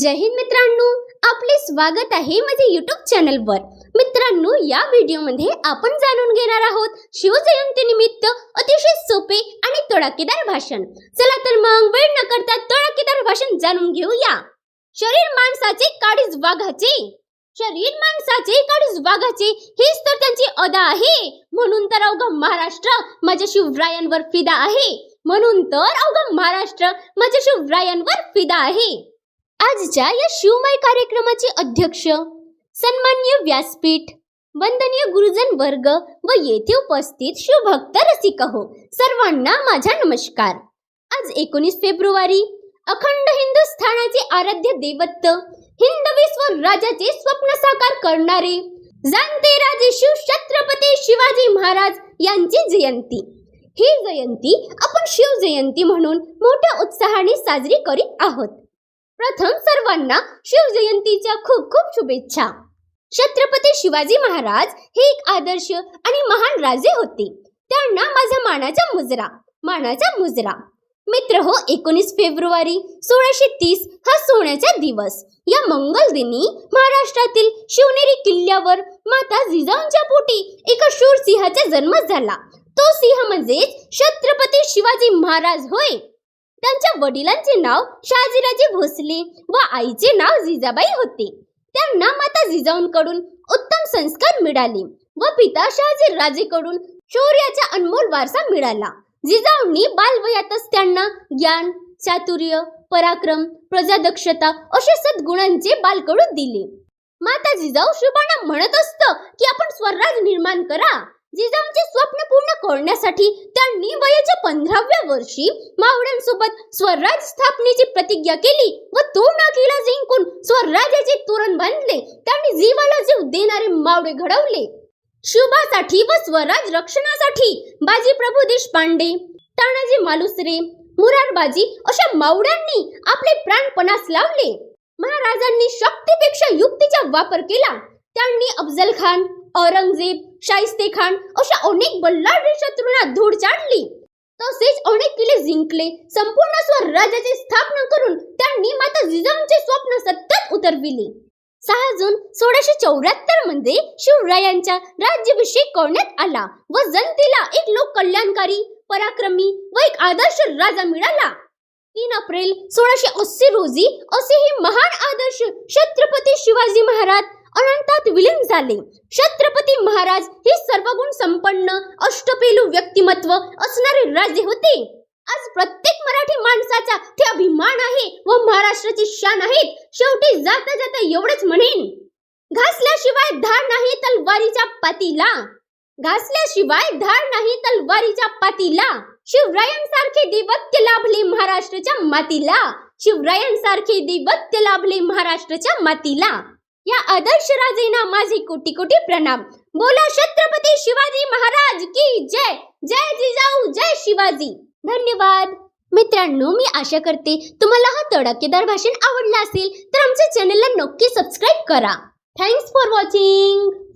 जय हिंद मित्रांनो आपले स्वागत आहे माझ्या युट्यूब चॅनलवर मित्रांनो या व्हिडिओमध्ये आपण जाणून घेणार आहोत शिवजयंती निमित्त अतिशय सोपे आणि तडाखेदार भाषण. चला तर मग वेळ न करता तडाखेदार भाषण जाणून घेऊया. शरीर माणसाचे काळीज वाघाचे. शरीर माणसाचे काळीज वाघाचे हेच तर त्यांची अदा आहे. म्हणून तर अवघा महाराष्ट्र माझ्या शिवरायांवर फिदा आहे. म्हणून तर अवघा महाराष्ट्र माझ्या शिवरायांवर फिदा आहे. आजच्या या शिवमय कार्यक्रमाचे अध्यक्ष सन्मान्य व्यासपीठ वंदनीय गुरुजन वर्ग व येथे उपस्थित शिवभक्त रसिक हो. सर्वांना माझा नमस्कार. आज एकोणीस फेब्रुवारी अखंड हिंदुस्थानाचे आराध्य दैवत हिंदवी राजाचे स्वप्न साकार करणारे जाणते राजे शिव छत्रपती शिवाजी महाराज यांची जयंती. ही जयंती आपण शिव जयंती म्हणून मोठ्या उत्साहाने साजरी करीत आहोत. प्रथम सर्वांना शिवजयंतीच्या खूप खूप शुभेच्छा. छत्रपती शिवाजी महाराज हे एक आदर्श आणि महान राजे होते. त्यांना माझा मानाचा मुजरा मानाचा मुजरा. मित्र हो एकोणीस फेब्रुवारी सोळाशे तीस हा सोन्याचा दिवस. या मंगल दिनी महाराष्ट्रातील शिवनेरी किल्ल्यावर माता जिजाऊंच्या पोटी एका शूर सिंहाचा जन्म झाला. तो सिंह म्हणजेच छत्रपती शिवाजी महाराज होय. त्यांच्या वडिलांचे नाव शहाजीराजे भोसले व आईचे नाव जिजाबाई होते. त्यांना माता जिजाऊंकडून उत्तम संस्कार मिळाले व पिता शहाजीराजेकडून शौर्याचा अनमोल वारसा मिळाला. जिजाऊंनी बालवयातच त्यांना ज्ञान चातुर्य पराक्रम प्रजादक्षता अशा सद्गुणांचे बालकडू दिले. माता जिजाऊ शुभाना म्हणत असत की आपण स्वराज निर्माण करा. जिजाऊंचे स्वप्न पूर्ण करण्यासाठी त्यांनी वयाच्या पंधराव्या वर्षी मावळ्यांसोबत स्वराज स्थापनेची प्रतिज्ञा केली व तो नाकीला जिंकून स्वराज्याचे तोरण बांधले. त्यांनी जीवाला जीव देणारे मावळे घडवले. शुभासाठी व स्वराज रक्षणासाठी बाजी प्रभू देशपांडे तानाजी मालुसरे मुरारबाजी अशा मावळ्यांनी आपले प्राणपणास लावले. महाराजांनी शक्तीपेक्षा युक्तीचा वापर केला. त्यांनी अफजल खान औरंगजेब शाहिस्ते खान अशा अनेक बल्लाढ्य शत्रूंना धूळ चाडली तसेच अनेक किल्ले जिंकले. संपूर्ण स्वराज्याची स्थापना करून त्यांनी माता जिजाऊंचे स्वप्न सत्यात उतरविले. सहा जून सोळाशे चौऱ्याहत्तरमध्ये शिवरायांचा राज्याभिषेक करण्यात आला व जनतेला एक लोक कल्याणकारी पराक्रमी व एक आदर्श राजा मिळाला. तीन एप्रिल सोळाशे अस्सी रोजी असे हे महान आदर्श छत्रपती शिवाजी महाराज अनंतात विलीन झाले. छत्रपती महाराज हे सर्वगुण संपन्न अष्टपेलू व्यक्तिमत्व असणारे राजे होते. आज प्रत्येक मराठी माणसाचा ते अभिमान आहे व महाराष्ट्राची शान आहेत शेवटी जाता जाता एवढंच म्हणेन. घासल्याशिवाय धार नाही तलवारीच्या पातीला. घासल्याशिवाय धार नाही तलवारीच्या पातीला. शिवरायांसारखे दैवत्य लाभले महाराष्ट्राच्या मातीला. शिवरायांसारखे दैवत्य लाभले महाराष्ट्राच्या मातीला. या आदर्श राजेना माझे कोटी कोटी प्रणाम. बोला छत्रपती शिवाजी महाराज की जय. जय जिजाऊ जय शिवाजी. धन्यवाद. मित्रांनो मी आशा करते तुम्हाला हा तडकेदार भाषण आवडला असेल तर आमच्या चॅनलला नक्की सबस्क्राईब करा. Thanks for watching